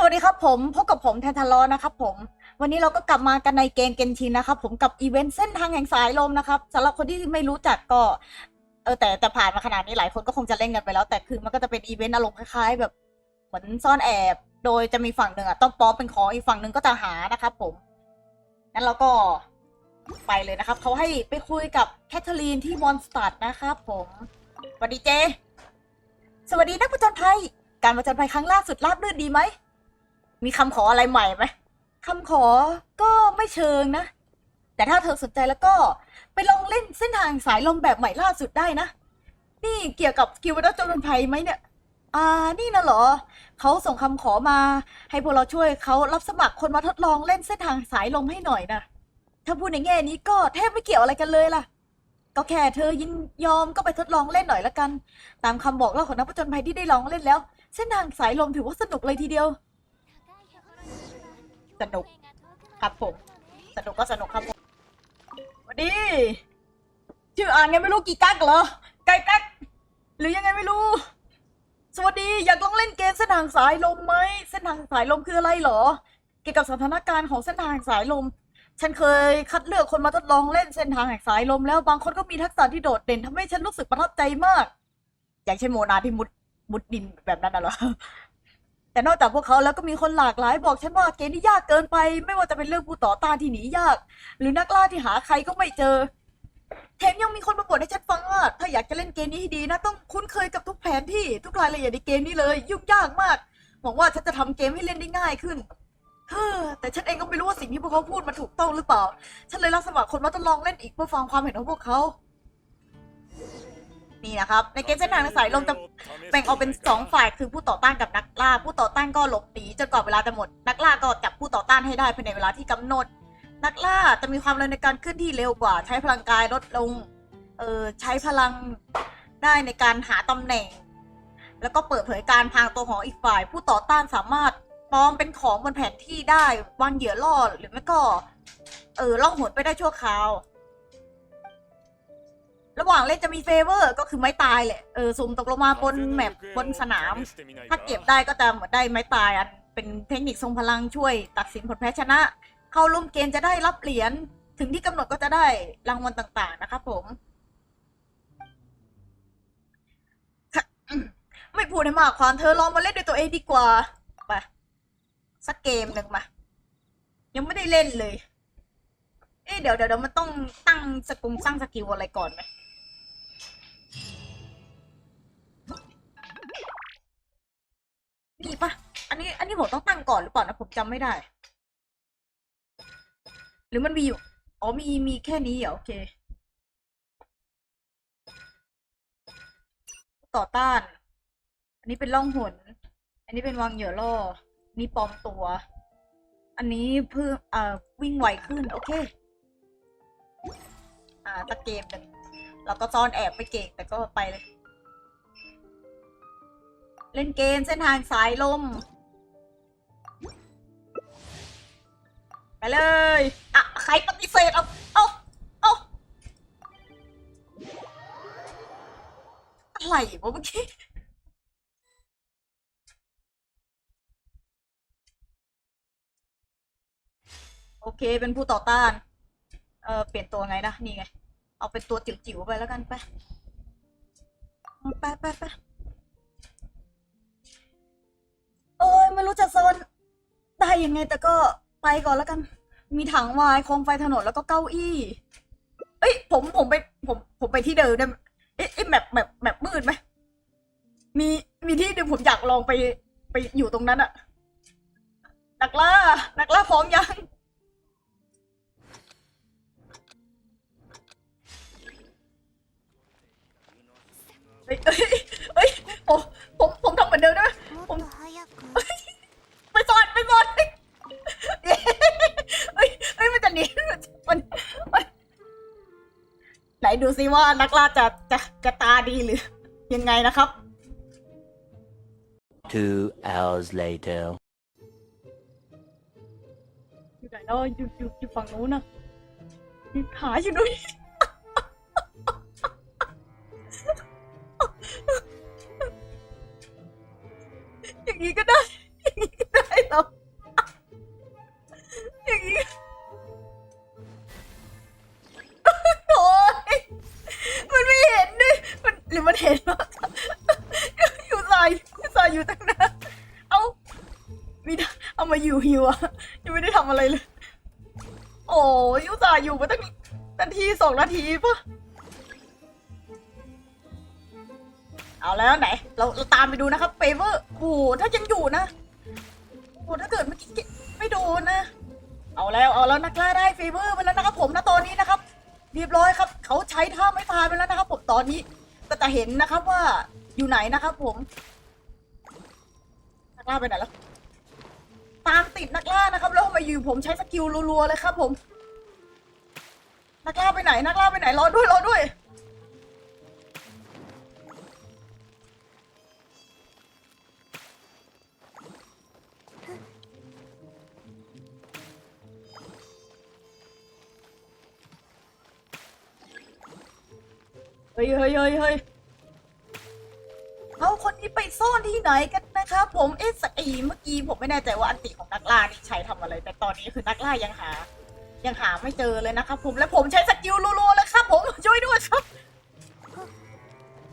สวัสดีครับผมพบกับผมแทนทารอนะครับผม วันนี้เราก็กลับมากันในเกมเกนชินนะครับผมกับอีเวนต์เส้นทางแห่งสายลมนะครับสำหรับคนที่ไม่รู้จักก็เออแต่แต่ผ่านมาขนาดนี้หลายคนก็คงจะเล่นกันไปแล้ว แต่คือมันก็จะเป็นอีเวนต์อารมณ์คล้ายๆ แบบเหมือนซ่อนแอบ โดยจะมีฝั่งหนึ่งอะต้องปลอมเป็นของอีกฝั่งหนึ่งก็จะหานะครับผมงั้นเราก็ไปเลยนะครับเขาให้ไปคุยกับแคทเธอรีนที่มอนสตัดนะครับผมสวัสดีเจ สวัสดีนักผจญภัยการผจญภัยครั้งล่าสุดราบรื่นดีไหม มีคำขออะไรใหม่ไหมคำขอก็ไม่เชิงนะ แต่ถ้าเธอสนใจแล้วก็ไปลองเล่นเส้นทางสายลมแบบใหม่ล่าสุดได้นะ นี่เกี่ยวกับกิลวัตถุนภัยไหมเนี่ย อ่า นี่นะเหรอ เขาส่งคำขอมา ให้พวกเราช่วยเขารับสมัครคนมาทดลองเล่นเส้นทางสายลมให้หน่อยนะ ถ้าพูดในแง่นี้ก็แทบไม่เกี่ยวอะไรกันเลยล่ะ ก็แค่เธอยินยอมก็ไปทดลองเล่นหน่อยละกัน ตามคำบอกเล่าของนักผจญภัยที่ได้ลองเล่นแล้ว เส้นทางสายลมถือว่าสนุกเลยทีเดียว สนุกครับผม สนุกก็สนุกครับผมสวัสดี ชื่ออ่านไงไม่รู้กี่กักเหรอไก่กักหรือยังไงไม่รู้ สวัสดีอยากลองเล่นเกมเส้นทางสายลมไหมเส้นทางสายลมคืออะไรเหรอ เกี่ยวกับสถานการณ์ของเส้นทางสายลม ฉันเคยคัดเลือกคนมาทดลองเล่นเส้นทางแห่งสายลมแล้วบางคนก็มีทักษะที่โดดเด่นทำให้ฉันรู้สึกประทับใจมาก อย่างเช่นโมนาที่มุดมุดดินแบบนั้นน่ะเหรอ แต่นอกจากพวกเขาแล้วก็มีคนหลากหลายบอกฉันว่าเกมนี้ยากเกินไป ไม่ว่าจะเป็นเรื่องผู้ต่อต้านที่หนียาก หรือนักล่าที่หาใครก็ไม่เจอแถมยังมีคนมาบ่นให้ฉันฟังว่า ถ้าอยากจะเล่นเกมนี้ให้ดีนะ ต้องคุ้นเคยกับทุกแผนที่ทุกรายละเอียดในเกมนี้เลย ยุ่งยากมากหวังว่าฉันจะทำเกมให้เล่นได้ง่ายขึ้นเฮ้อแต่ฉันเองก็ไม่รู้ว่าสิ่งที่พวกเขาพูดมันถูกต้องหรือเปล่า ฉันเลยรับสมัครคนมาทดลองเล่นอีกเพื่อฟังความเห็นของพวกเขานี่นะครับ ในเกมเส้นทางสายลมจะ แบ่งออกเป็นสองฝ่ายคือผู้ต่อต้านกับนักล่า ผู้ต่อต้านก็หลบหนีจนกว่าเวลาจะหมด นักล่าก็จับผู้ต่อต้านให้ได้ภายในเวลาที่กำหนด นักล่าจะมีความเร็วในการเคลื่อนที่เร็วกว่า ใช้พลังกายลดลง เออใช้พลังได้ในการหาตำแหน่ง แล้วก็เปิดเผยการพางตัวของอีกฝ่าย ผู้ต่อต้านสามารถปลอมเป็นของบนแผนที่ได้วางเหยื่อล่อหรือไม่ก็ เออล่องหนไปได้ชั่วคราว หว่างเล่นจะมีเฟเวอร์ ก็คือไม้ตายแหละเออสุ่มตกลงมาบนแมปบนสนาม ถ้าเก็บได้ก็จะเหมือนได้ไม้ตายอันเป็นเทคนิคทรงพลังช่วย ตัดสินผลแพ้ชนะ เข้าร่วมเกมจะได้รับเหรียญถึงที่กำหนดก็จะได้รางวัลต่างๆนะครับผม ไม่พูดให้มากความเธอลองมาเล่นด้วยตัวเองดีกว่าไปสักเกมหนึ่งมา ยังไม่ได้เล่นเลย เอ๊ะเดี๋ยวเดี๋ยวเดี๋ยวมันต้องตั้งสกุลสร้างสกิลอะไรก่อนไหม มีปะอันนี้ อันนี้ผมต้องตั้งก่อนหรือเปล่านะผมจำไม่ได้ หรือมันมีอยู่ อ๋อ มี มีแค่นี้เหรอโอเค ต่อต้าน อันนี้เป็นล่องหน อันนี้เป็นวางเหยื่อล่อ นี่ปลอมตัว อันนี้เพิ่มเอ่อวิ่งไวขึ้น โอเค อ่าตะเกมหนึ่งเราก็ซ่อนแอบไปเก่งแต่ก็ไปเลย เล่นเกมเส้นทางสายลม ไปเลย อะ ใครปฏิเสธเอาเอาเอาอะไรวะเมื่อกี้โอเคเป็นผู้ต่อต้าน เออเปลี่ยนตัวไงนะ นี่ไง เอาเป็นตัวจิ๋วๆไปแล้วกันไป ไปไปไป เอ้ยไม่รู้จะโซนได้ยังไงแต่ก็ไปก่อนแล้วกัน มีถังวายโคมไฟถนนแล้วก็เก้าอี้ เอ้ย ผมผมไป ผมผมไปที่เดิมได้ไหมเอ๊ะเอ๊ะแมปแมปแมปมืดไหมมีมีที่หนึ่งผมอยากลองไปไปอยู่ตรงนั้นอะนักล่านักล่าพร้อมยัง ดูซิว่านักล่าจะจะจะตาดีหรือ ยังไงนะครับ Two hours later. อยู่ไหนเนาะอยู่อยู่อยู่ฝั่งนู้นนะหาอยู่ด้วยอย่างนี้ก็ได้ มาอยู่ฮิวอะยังไม่ได้ทำอะไรเลย โอ้ยยุตส่าห์อยู่มาตั้งนาทีสองนาทีปะเอาแล้วไหน เราเราตามไปดูนะครับเฟเวอร์โอ้โหถ้ายังอยู่นะโอ้โหถ้าเกิดเมื่อกี้ไม่โดนนะ เอาแล้วเอาแล้วนักล่าได้เฟเวอร์ไปแล้วนะครับผมนะตอนนี้นะครับเรียบร้อยครับ เขาใช้ท่าไม่ตายไปแล้วนะครับผมตอนนี้ก็จะเห็นนะครับว่าอยู่ไหนนะครับผมนักล่าไปไหนแล้ว ตามติดนักล่านะครับ แล้วมาอยู่ผมใช้สกิลรัวๆเลยครับ ผม นักล่าไปไหน นักล่าไปไหนรอด้วยรอด้วย เฮ้ยเฮ้ยเฮ้ยเฮ้ย เอาคนนี้ไปซ่อนที่ไหนกันนะครับผมเอ๊ะสอีเมื่อกี้ผมไม่แน่ใจว่าอันติของนักล่านี่ใช้ทำอะไร แต่ตอนนี้คือนักล่ายังหา ยังหาไม่เจอเลยนะครับผมและผมใช้สกิลรัวๆเลยครับ ผมช่วยด้วยครับ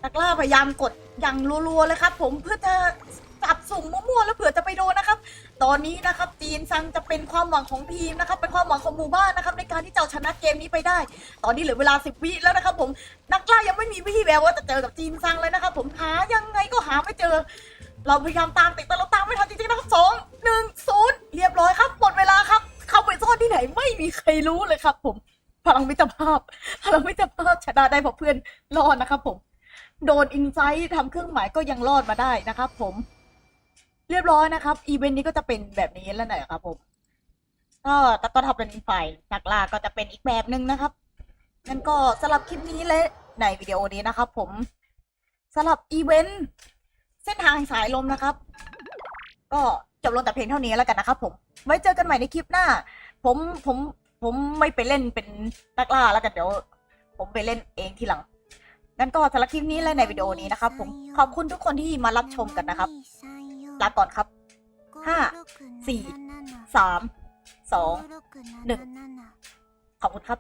นักล่าพยายามกดอย่างรัวๆเลยครับ ผมเพื่อจะจับสุ่มมั่วๆแล้วเผื่อจะไปโดนนะครับ ตอนนี้นะครับจีนซังจะเป็นความหวังของทีมนะครับ เป็นความหวังของหมู่บ้านนะครับ ในการที่จะเอาชนะเกมนี้ไปได้ ตอนนี้เหลือเวลาสิบวิแล้วนะครับ ผมนักล่ายังไม่มีวี่แววว่าจะเจอกับจีนซังเลยนะครับ ผมหายังไง ก็หาไม่เจอ เราพยายามตามติดแต่เราตามไม่ทันจริงๆนะครับสองหนึ่งศูนย์เรียบร้อยครับหมดเวลาครับ เข้าไปซ่อนที่ไหนไม่มีใครรู้เลยครับ ผม พลังมิตรภาพ พลังมิตรภาพชนะได้เพราะเพื่อนรอดนะครับผม โดนอินไซต์ทำเครื่องหมายก็ยังรอดมาได้นะครับผม เรียบร้อยนะครับอีเวนต์นี้ก็จะเป็นแบบนี้แล้วนะครับผมก็แต่ก็ถ้าเป็นฝ่ายนักล่าก็จะเป็นอีกแบบหนึ่งนะครับงั้นก็สำหรับคลิปนี้และในวิดีโอนี้นะครับผมสำหรับอีเวนต์ เส้นทางแห่งสายลมนะครับ ก็จบลงแต่เพียงเท่านี้แล้วกันนะครับผม ไว้เจอกันใหม่ในคลิปหน้า ผมผมผมไม่ไปเล่นเป็นนักล่าแล้วกันเดี๋ยว ผมไปเล่นเองทีหลังงั้นก็สำหรับคลิปนี้และในวิดีโอนี้นะครับ ผมขอบคุณทุกคนที่มารับชมกันนะครับลาก่อนครับห้าสี่สามสองหนึ่งขอบคุณครับ